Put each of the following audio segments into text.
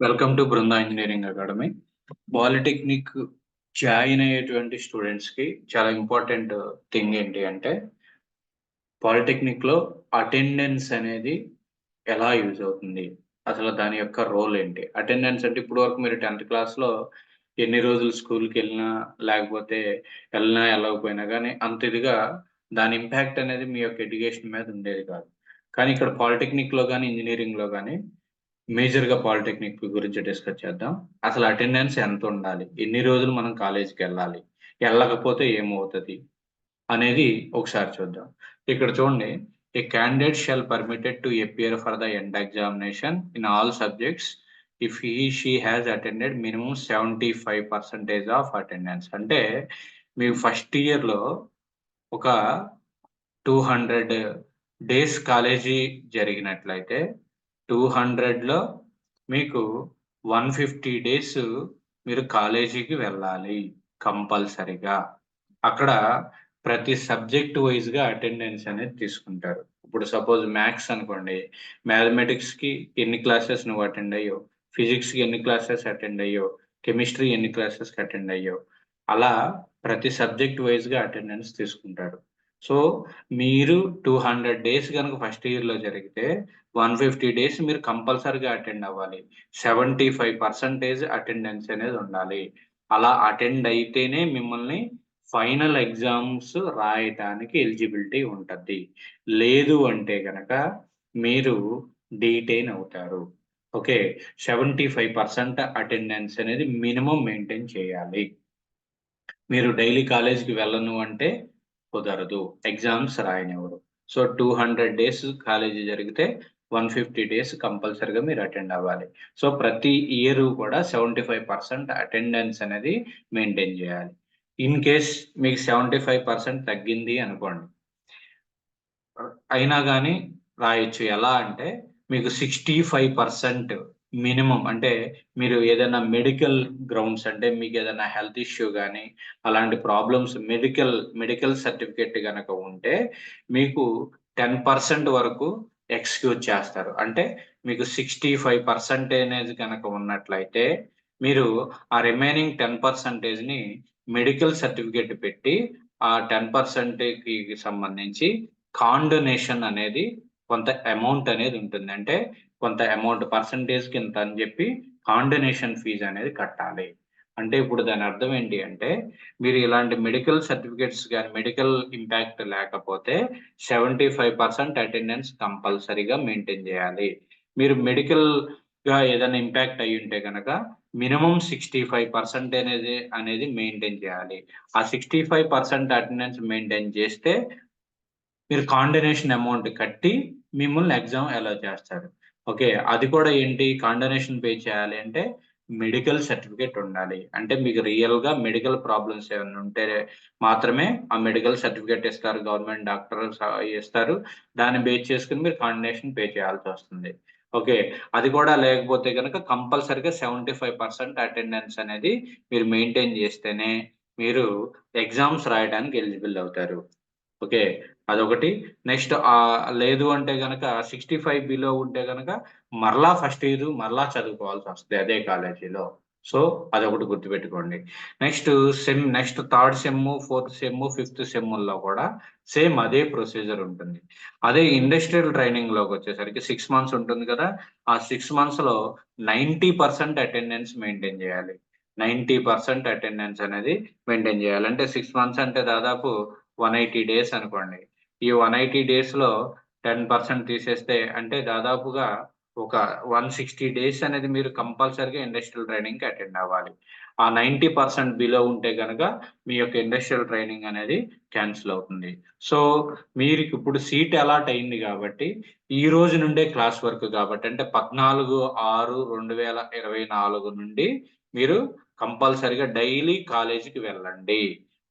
Welcome to Brinda engineering academy polytechnic join అయ్యేటువంటి స్టూడెంట్స్కి చాలా ఇంపార్టెంట్ థింగ్ uh, ఏంటి అంటే పాలిటెక్నిక్లో అటెండెన్స్ అనేది ఎలా యూజ్ అవుతుంది? అసలు దాని యొక్క రోల్ ఏంటి? అటెండెన్స్ అంటే ఇప్పుడు వరకు మీరు టెన్త్ క్లాస్లో ఎన్ని రోజులు స్కూల్కి వెళ్ళినా లేకపోతే వెళ్ళినా వెళ్ళకపోయినా కానీ అంత ఇదిగా దాని ఇంపాక్ట్ అనేది మీ యొక్క ఎడ్యుకేషన్ మీద ఉండేది కాదు. కానీ ఇక్కడ పాలిటెక్నిక్లో కానీ ఇంజనీరింగ్లో కానీ మేజర్గా పాలిటెక్నిక్ గురించి డిస్కస్ చేద్దాం. అసలు అటెండెన్స్ ఎంత ఉండాలి ఎన్ని రోజులు మనం కాలేజీకి వెళ్ళాలి వెళ్ళకపోతే ఏమవుతుంది? అనేది ఒకసారి చూద్దాం. ఇక్కడ చూడండి. A candidate shall permitted to appear for the end examination in all subjects if he she has attended minimum seventy five percentage of attendance అంటే మీ ఫస్ట్ ఇయర్లో ఒక టూ హండ్రెడ్ డేస్ కాలేజీ జరిగినట్లయితే టూ హండ్రెడ్లో మీకు వన్ ఫిఫ్టీ డేస్ మీరు కాలేజీకి వెళ్ళాలి కంపల్సరిగా. అక్కడ ప్రతి సబ్జెక్ట్ వైజ్గా అటెండెన్స్ అనేది తీసుకుంటారు. ఇప్పుడు సపోజ్ మ్యాథ్స్ అనుకోండి మ్యాథమెటిక్స్కి ఎన్ని క్లాసెస్ నువ్వు అటెండ్ అయ్యో ఫిజిక్స్కి ఎన్ని క్లాసెస్ అటెండ్ అయ్యో కెమిస్ట్రీ ఎన్ని క్లాసెస్కి అటెండ్ అయ్యో అలా ప్రతి సబ్జెక్ట్ వైజ్గా అటెండెన్స్ తీసుకుంటారు. సో మీరు టూ హండ్రెడ్ డేస్ కనుక ఫస్ట్ ఇయర్లో జరిగితే వన్ ఫిఫ్టీ డేస్ మీరు కంపల్సరీగా అటెండ్ అవ్వాలి. సెవెంటీ ఫైవ్ పర్సంటేజ్ అటెండెన్స్ అనేది ఉండాలి. అలా అటెండ్ అయితేనే మిమ్మల్ని ఫైనల్ ఎగ్జామ్స్ రాయటానికి ఎలిజిబిలిటీ ఉంటుంది. లేదు అంటే కనుక మీరు డీటైన్ అవుతారు. Okay? Seventy five percent attendance అనేది మినిమం మెయింటైన్ చేయాలి. మీరు డైలీ కాలేజ్కి వెళ్ళను అంటే కుదరదు. Exams రాయనివ్వరు. So two hundred days college జరిగితే వన్ ఫిఫ్టీ డేస్ కంపల్సరిగా మీరు అటెండ్ అవ్వాలి. సో ప్రతి ఇయర్ కూడా సెవెంటీ ఫైవ్ పర్సెంట్ అటెండెన్స్ అనేది మెయింటైన్ చేయాలి. ఇన్ కేస్ మీకు సెవెంటీ ఫైవ్ పర్సెంట్ తగ్గింది అనుకోండి. అయినా కానీ రాయొచ్చు. ఎలా అంటే మీకు సిక్స్టీ ఫైవ్ పర్సెంట్ మినిమం అంటే మీరు ఏదైనా మెడికల్ గ్రౌండ్స్ అంటే మీకు ఏదైనా హెల్త్ ఇష్యూ కానీ అలాంటి ప్రాబ్లమ్స్ మెడికల్ మెడికల్ సర్టిఫికేట్ కనుక ఉంటే మీకు టెన్ పర్సెంట్ వరకు ఎక్స్క్యూజ్ చేస్తారు. అంటే మీకు సిక్స్టీ ఫైవ్ పర్సంటేజ్ కనుక ఉన్నట్లయితే మీరు ఆ రిమైనింగ్ టెన్ పర్సంటేజ్ని మెడికల్ సర్టిఫికేట్ పెట్టి ఆ టెన్ పర్సెంట్కి సంబంధించి కాండొనేషన్ అనేది కొంత అమౌంట్ అనేది ఉంటుంది. అంటే కొంత అమౌంట్ పర్సంటేజ్ కింద అని చెప్పి కాండినేషన్ ఫీజు అనేది కట్టాలి. అంటే ఇప్పుడు దాని అర్థం ఏంటి అంటే మీరు ఇలాంటి మెడికల్ సర్టిఫికేట్స్ కానీ మెడికల్ ఇంపాక్ట్ లేకపోతే సెవెంటీ ఫైవ్ పర్సెంట్ అటెండెన్స్ కంపల్సరీగా మెయింటైన్ చేయాలి. మీరు మెడికల్గా ఏదైనా ఇంపాక్ట్ అయి ఉంటే కనుక మినిమం సిక్స్టీ ఫైవ్ పర్సెంట్ అనేది అనేది మెయింటైన్ చేయాలి. ఆ sixty five percent attendance maintain చేస్తే మీరు కాండనేషన్ అమౌంట్ కట్టి మిమ్మల్ని ఎగ్జామ్ అలౌ చేస్తారు. ఓకే అది కూడా ఏంటి? కాండనేషన్ పే చేయాలి అంటే మెడికల్ సర్టిఫికేట్ ఉండాలి. అంటే మీకు రియల్గా మెడికల్ ప్రాబ్లమ్స్ ఏమైనా ఉంటే మాత్రమే ఆ మెడికల్ సర్టిఫికేట్ ఇస్తారు. గవర్నమెంట్ డాక్టర్ ఇస్తారు. దాన్ని బేస్ చేసుకుని మీరు కాండనేషన్ పే చేయాల్సి వస్తుంది. ఓకే అది కూడా లేకపోతే కనుక కంపల్సరిగా సెవెంటీ ఫైవ్ పర్సెంట్ అటెండెన్స్ అనేది మీరు మెయింటైన్ చేస్తేనే మీరు ఎగ్జామ్స్ రాయడానికి ఎలిజిబుల్ అవుతారు. ఓకే అదొకటి. నెక్స్ట్ లేదు అంటే గనక సిక్స్టీ ఫైవ్ బిలో ఉంటే కనుక మరలా ఫస్ట్ ఇయర్ మరలా చదువుకోవాల్సి వస్తుంది అదే కాలేజీలో. సో అదొకటి గుర్తుపెట్టుకోండి. Next sem next third sem fourth sem fifth సెమ్ముల్లో కూడా సేమ్ అదే ప్రొసీజర్ ఉంటుంది. అదే ఇండస్ట్రియల్ ట్రైనింగ్లోకి వచ్చేసరికి సిక్స్ మంత్స్ ఉంటుంది కదా ఆ సిక్స్ మంత్స్లో నైంటీ పర్సెంట్ అటెండెన్స్ మెయింటైన్ చేయాలి. నైంటీ పర్సెంట్ అటెండెన్స్ అనేది మెయింటైన్ చేయాలి. అంటే సిక్స్ మంత్స్ అంటే దాదాపు వన్ ఎయిటీ డేస్ అనుకోండి. ఈ వన్ ఎయిటీ డేస్లో టెన్ పర్సెంట్ తీసేస్తే అంటే దాదాపుగా ఒక వన్ సిక్స్టీ డేస్ అనేది మీరు కంపల్సరిగా ఇండస్ట్రియల్ ట్రైనింగ్కి అటెండ్ అవ్వాలి. ఆ నైంటీ పర్సెంట్ బిలో ఉంటే కనుక మీ యొక్క ఇండస్ట్రియల్ ట్రైనింగ్ అనేది క్యాన్సిల్ అవుతుంది. సో మీరు ఇప్పుడు సీట్ అలాట్ అయింది కాబట్టి ఈ రోజు నుండే క్లాస్ వర్క్ కాబట్టి అంటే పద్నాలుగు ఆరు రెండు వేల ఇరవై నాలుగు నుండి మీరు కంపల్సరిగా డైలీ కాలేజీకి వెళ్ళండి.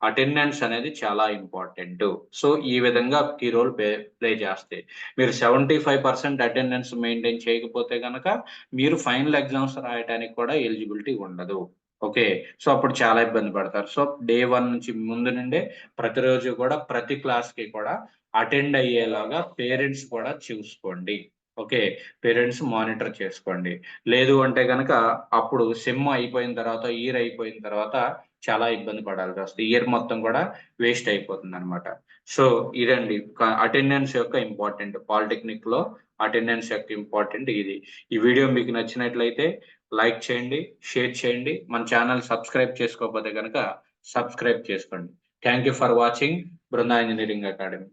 అటెండెన్స్ అనేది చాలా ఇంపార్టెంట్. సో ఈ విధంగా కీ రోల్ ప్లే ప్లే చేస్తాయి మీరు seventy five percent attendance maintain చేయకపోతే కనుక మీరు ఫైనల్ ఎగ్జామ్స్ రాయడానికి కూడా ఎలిజిబిలిటీ ఉండదు. ఓకే? సో అప్పుడు చాలా ఇబ్బంది పడతారు. సో డే వన్ నుంచి ముందు నుండే ప్రతిరోజు కూడా ప్రతి క్లాస్కి కూడా అటెండ్ అయ్యేలాగా పేరెంట్స్ కూడా చూసుకోండి. ఓకే? పేరెంట్స్ మానిటర్ చేసుకోండి. లేదు అంటే కనుక అప్పుడు సిమ్ అయిపోయిన తర్వాత ఇయర్ అయిపోయిన తర్వాత చాలా ఇబ్బంది పడాల్సి వస్తుంది ఇయర్ మొత్తం కూడా వేస్ట్ అయిపోతుంది అనమాట సో ఇదండి అటెండెన్స్ యొక్క ఇంపార్టెంట్ పాలిటెక్నిక్లో అటెండెన్స్ యొక్క ఇంపార్టెంట్ ఇది. ఈ వీడియో మీకు నచ్చినట్లయితే లైక్ చేయండి షేర్ చేయండి. మన ఛానల్ సబ్స్క్రైబ్ చేసుకోకపోతే కనుక సబ్స్క్రైబ్ చేసుకోండి. Thank you for watching Brinda engineering academy